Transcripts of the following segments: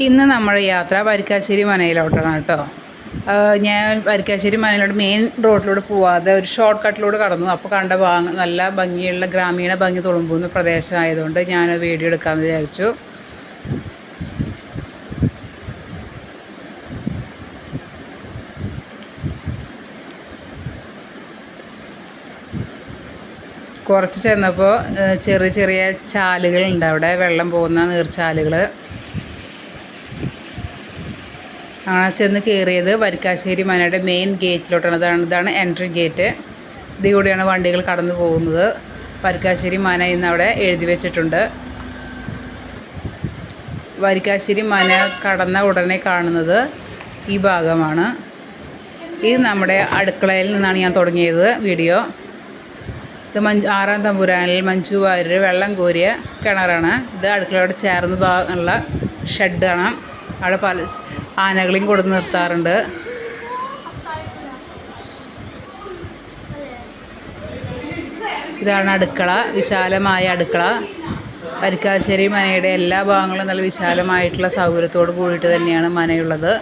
ഇന്ന് നമ്മുടെ യാത്ര വരിക്കാശ്ശേരി മനയിലോട്ടാണ് കേട്ടോ. ഞാൻ വരിക്കാശ്ശേരി മനയിലോട്ട് മെയിൻ റോഡിലൂടെ പോവാതെ ഒരു ഷോർട്ട് കട്ടിലൂടെ കടന്നു. അപ്പോൾ കണ്ട ഭാഗം നല്ല ഭംഗിയുള്ള ഗ്രാമീണ ഭംഗി തുളുമ്പുന്ന പ്രദേശമായതുകൊണ്ട് ഞാൻ വീഡിയോ എടുക്കാമെന്ന് വിചാരിച്ചു. കുറച്ച് ചെന്നപ്പോൾ ചെറിയ ചെറിയ ചാലുകളുണ്ട്. അവിടെ വെള്ളം പോകുന്ന നീർച്ചാലുകൾ അങ്ങനെ ചെന്ന് കയറിയത് വരിക്കാശ്ശേരി മനയുടെ മെയിൻ ഗേറ്റിലോട്ടാണ് ഇതാണ് ഇതാണ് എൻട്രി ഗേറ്റ് ഇതിൽ കൂടിയാണ് വണ്ടികൾ കടന്നു പോകുന്നത്. വരിക്കാശ്ശേരി മന ഇന്ന് അവിടെ എഴുതി വെച്ചിട്ടുണ്ട്. വരിക്കാശ്ശേരി മന കടന്ന ഉടനെ കാണുന്നത് ഈ ഭാഗമാണ്. ഇത് നമ്മുടെ അടുക്കളയിൽ നിന്നാണ് ഞാൻ തുടങ്ങിയത് വീഡിയോ. ഇത് മഞ്ജു ആറാം തമ്പുരാനിൽ മഞ്ജു വാര്യർ വെള്ളം കോരിയ കിണറാണ്. ഇത് അടുക്കളയോട് ചേർന്ന് ഭാഗമുള്ള ഷെഡാണ്. അവിടെ പല ആനകളെയും കൊടുത്ത് നിർത്താറുണ്ട്. ഇതാണ് അടുക്കള വിശാലമായ അടുക്കള. വരിക്കാശ്ശേരി മനയുടെ എല്ലാ ഭാഗങ്ങളും നല്ല വിശാലമായിട്ടുള്ള സൗകര്യത്തോട് കൂടിയിട്ട് തന്നെയാണ് മനയുള്ളത്.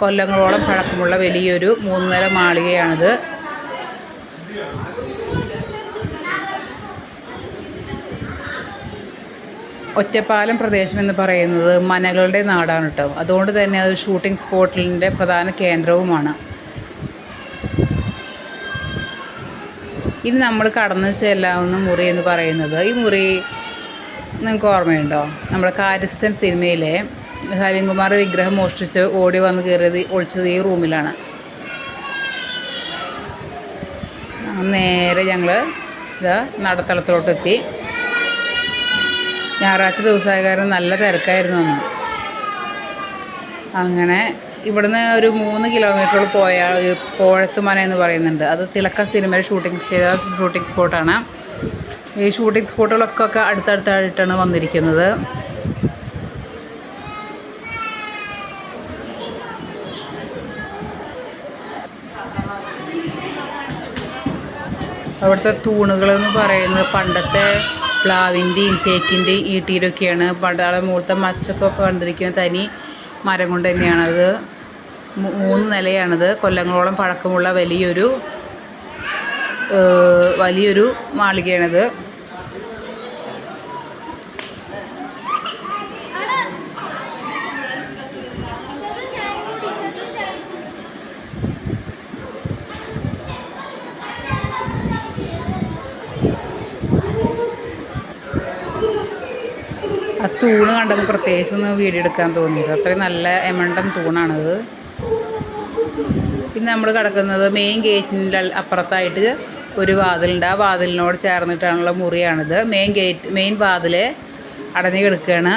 കൊല്ലങ്ങളോളം പഴക്കമുള്ള വലിയൊരു മൂന്ന് നില മാളികയാണിത്. ഒറ്റപ്പാലം പ്രദേശം എന്ന് പറയുന്നത് മനകളുടെ നാടാണ് കേട്ടോ അതുകൊണ്ട് തന്നെ അത് ഷൂട്ടിംഗ് സ്പോട്ടിന്റെ പ്രധാന കേന്ദ്രവുമാണ്. ഇനി നമ്മൾ കടന്നു ചെല്ലാവുന്ന മുറി എന്ന് പറയുന്നത് ഈ മുറി നിങ്ങൾക്ക് ഓർമ്മയുണ്ടോ? നമ്മുടെ കാര്യസ്ഥൻ സിനിമയിലെ സലീംകുമാർ വിഗ്രഹം മോഷ്ടിച്ച് ഓടി വന്ന് കയറിയത് ഒളിച്ചത് ഈ റൂമിലാണ്. നേരെ ഞങ്ങൾ ഇത് നടത്തളത്തിലോട്ടെത്തി. ഞായറാഴ്ച ദിവസമായ കാരണം നല്ല തിരക്കായിരുന്നു അന്ന്. അങ്ങനെ ഇവിടുന്ന് ഒരു മൂന്ന് കിലോമീറ്ററോളം പോയ പോഴത്തുമന എന്ന് പറയുന്നുണ്ട്. അത് തിളക്ക സിനിമയിൽ ഷൂട്ടിംഗ് ചെയ്ത ഷൂട്ടിംഗ് സ്പോട്ടാണ് ഈ ഷൂട്ടിംഗ് സ്പോട്ടുകളൊക്കെ അടുത്തടുത്തായിട്ടാണ് വന്നിരിക്കുന്നത്. അവിടുത്തെ തൂണുകൾ എന്ന് പറയുന്നത് പണ്ടത്തെ പ്ലാവിന്റെയും തേക്കിന്റെയും ഈട്ടിയിലൊക്കെയാണ് പടാളം മുകളിലത്തെ മച്ചൊക്കെ വന്നിരിക്കുന്ന തനി മരം കൊണ്ട് തന്നെയാണത്. മൂന്ന് നിലയാണത്. കൊല്ലങ്ങളോളം പഴക്കമുള്ള വലിയൊരു വലിയൊരു മാളികയാണിത്. തൂണ് കണ്ടപ്പോൾ പ്രത്യേകിച്ച് ഒന്ന് വീഡിയോ എടുക്കാൻ തോന്നിയത് അത്രയും നല്ല എമണ്ടം തൂണാണത്. പിന്നെ നമ്മൾ കിടക്കുന്നത് മെയിൻ ഗേറ്റിന്റെ അപ്പുറത്തായിട്ട് ഒരു വാതിലുണ്ട്. ആ വാതിലിനോട് ചേർന്നിട്ടാണുള്ള മുറിയാണിത്. മെയിൻ ഗേറ്റ് മെയിൻ വാതിൽ അടഞ്ഞു കിടക്കുകയാണ്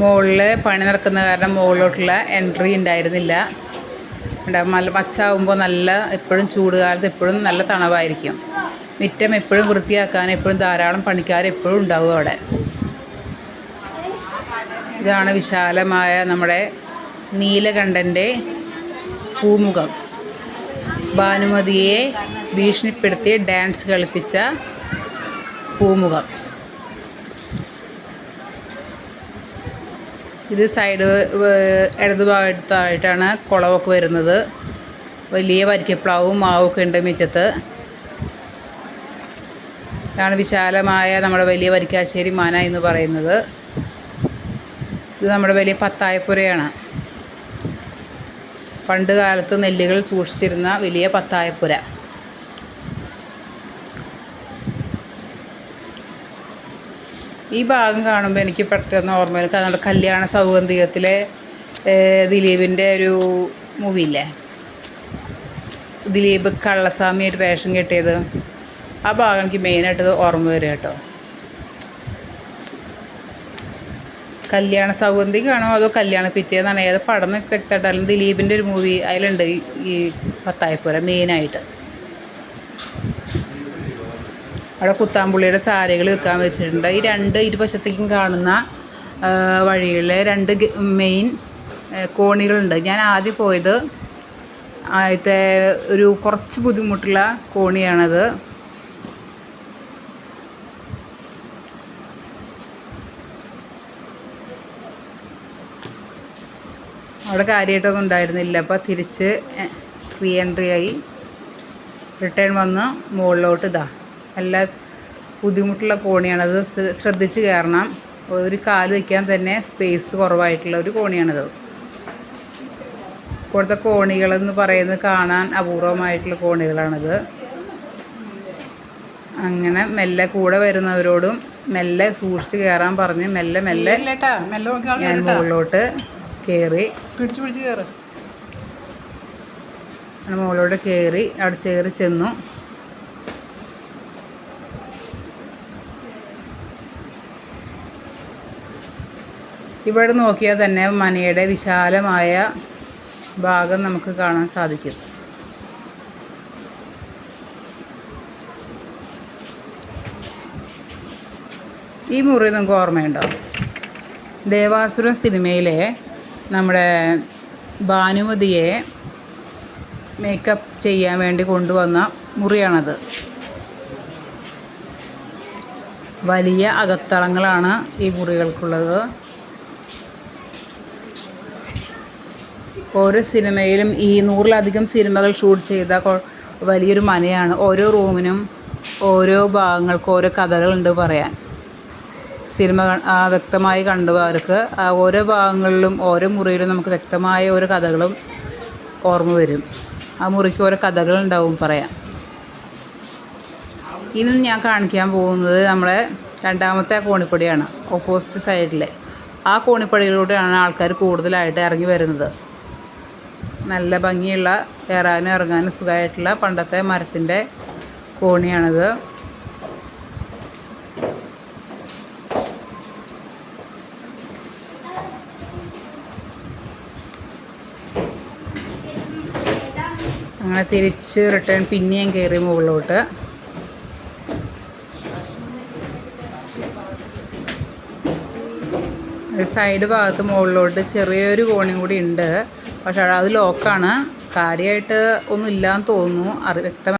മുകളിൽ പണി നടക്കുന്ന കാരണം മുകളിലോട്ടുള്ള എൻട്രി ഉണ്ടായിരുന്നില്ല. നല്ല പച്ചാവുമ്പോൾ നല്ല എപ്പോഴും ചൂട് കാലത്ത് എപ്പോഴും നല്ല തണവായിരിക്കും. മുറ്റം എപ്പോഴും വൃത്തിയാക്കാൻ എപ്പോഴും ധാരാളം പണിക്കാർ എപ്പോഴും ഉണ്ടാവും അവിടെ. ഇതാണ് വിശാലമായ നമ്മുടെ നീലകണ്ഠന്റെ പൂമുഖം. ഭാനുമതിയെ ഭീഷണിപ്പെടുത്തി ഡാൻസ് കളിപ്പിച്ച പൂമുഖം. ഇത് സൈഡ് ഇടതുഭാഗത്തായിട്ടാണ് കുളമൊക്കെ വരുന്നത്. വലിയ വരിക്കപ്ലാവും മാവൊക്കെ ഉണ്ട് മുറ്റത്ത്. ഇതാണ് വിശാലമായ നമ്മുടെ വലിയ വരിക്കാശ്ശേരി മന എന്ന് പറയുന്നത്. ഇത് നമ്മുടെ വലിയ പത്തായപ്പുരയാണ്. പണ്ട് കാലത്ത് നെല്ലുകൾ സൂക്ഷിച്ചിരുന്ന വലിയ പത്തായപ്പുര. ഈ ഭാഗം കാണുമ്പോൾ എനിക്ക് പെട്ടെന്ന് ഓർമ്മ വരും. നമ്മുടെ കല്യാണ സൗഗന്ധികത്തിലെ ദിലീപിന്റെ ഒരു മൂവിയില്ലേ ദിലീപ് കള്ളസ്വാമിയായിട്ട് വേഷം കെട്ടിയത്. ആ ഭാഗം എനിക്ക് മെയിനായിട്ട് ഓർമ്മ വരിക കേട്ടോ. കല്യാണ സൗഗന്ധികാണോ അതോ കല്യാണ പിറ്റേന്നാണ്? ഏത് പടം വ്യക്തമായിട്ടാലും ദിലീപിന്റെ ഒരു മൂവി അതിലുണ്ട് ഈ- പത്തായപ്പൂര മെയിനായിട്ട് അവിടെ കുത്താമ്പുള്ളിയുടെ സാരികൾ വെക്കാൻ വെച്ചിട്ടുണ്ട്. ഈ രണ്ട് ഇരുവശത്തേക്കും കാണുന്ന വഴികളിലെ രണ്ട് മെയിൻ കോണികളുണ്ട്. ഞാൻ ആദ്യം പോയത് ആദ്യത്തെ ഒരു കുറച്ച് ബുദ്ധിമുട്ടുള്ള കോണിയാണത്. അവിടെ കാര്യമായിട്ടൊന്നും ഉണ്ടായിരുന്നില്ല. അപ്പോൾ തിരിച്ച് റീ എൻട്രി ആയി. റിട്ടേൺ വന്ന് മുകളിലോട്ട് ഇതാ. നല്ല ബുദ്ധിമുട്ടുള്ള കോണിയാണത് ശ്ര- ശ്രദ്ധിച്ച് കയറണം. ഒരു കാൽ വയ്ക്കാൻ തന്നെ സ്പേസ് കുറവായിട്ടുള്ള ഒരു കോണിയാണിത്. ഇപ്പോഴത്തെ കോണികളെന്ന് പറയുന്നത് കാണാൻ അപൂർവമായിട്ടുള്ള കോണികളാണിത്. അങ്ങനെ മെല്ലെ കൂടെ വരുന്നവരോടും മെല്ലെ സൂക്ഷിച്ച് കയറാൻ പറഞ്ഞ് മെല്ലെ മെല്ലെ ഞാൻ മുകളിലോട്ട് കയറി. പിടിച്ച് പിടിച്ച് കയറി. അങ്ങനെ മുകളിലോട്ട് കയറി അവിടെ കയറി ചെന്നു. ഇവിടെ നോക്കിയാൽ തന്നെ മനയുടെ വിശാലമായ ഭാഗം നമുക്ക് കാണാൻ സാധിക്കും. ഈ മുറി നമുക്ക് ഓർമ്മയുണ്ടോ? ദേവാസുരം സിനിമയിലെ നമ്മുടെ ഭാനുമതിയെ മേക്കപ്പ് ചെയ്യാൻ വേണ്ടി കൊണ്ടുവന്ന മുറിയാണത്. വലിയ അകത്തളങ്ങളാണ് ഈ മുറികൾക്കുള്ളത്. ഓരോ സിനിമയിലും ഈ നൂറിലധികം സിനിമകൾ ഷൂട്ട് ചെയ്ത വലിയൊരു മനയാണ് ഓരോ റൂമിനും ഓരോ ഭാഗങ്ങൾക്ക് ഓരോ കഥകളുണ്ട് പറയാൻ. സിനിമ വ്യക്തമായി കണ്ടവർക്ക് ഓരോ ഭാഗങ്ങളിലും ഓരോ മുറിയിലും നമുക്ക് വ്യക്തമായ ഓരോ കഥകളും ഓർമ്മ വരും. ആ മുറിക്ക് ഓരോ കഥകളുണ്ടാവും പറയാൻ. ഇന്ന് ഞാൻ കാണിക്കാൻ പോകുന്നത് നമ്മളെ രണ്ടാമത്തെ കോണിപ്പടിയാണ് ഓപ്പോസിറ്റ് സൈഡിലെ ആ കോണിപ്പടിയിലൂടെയാണ് ആൾക്കാർ കൂടുതലായിട്ട് ഇറങ്ങി വരുന്നത്. നല്ല ഭംഗിയുള്ള ഏറാനും ഇറങ്ങാനും സുഖമായിട്ടുള്ള പണ്ടത്തെ മരത്തിന്റെ കോണിയാണിത്. അങ്ങനെ തിരിച്ച് റിട്ടേൺ പിന്നെയും കയറി മുകളിലോട്ട്. സൈഡ് ഭാഗത്ത് മുകളിലോട്ട് ചെറിയൊരു കോണി കൂടി ഉണ്ട്. പക്ഷേ അത് ലോക്കാണ് കാര്യമായിട്ട് ഒന്നും ഇല്ലാന്ന് തോന്നുന്നു. അറി വ്യക്തമായി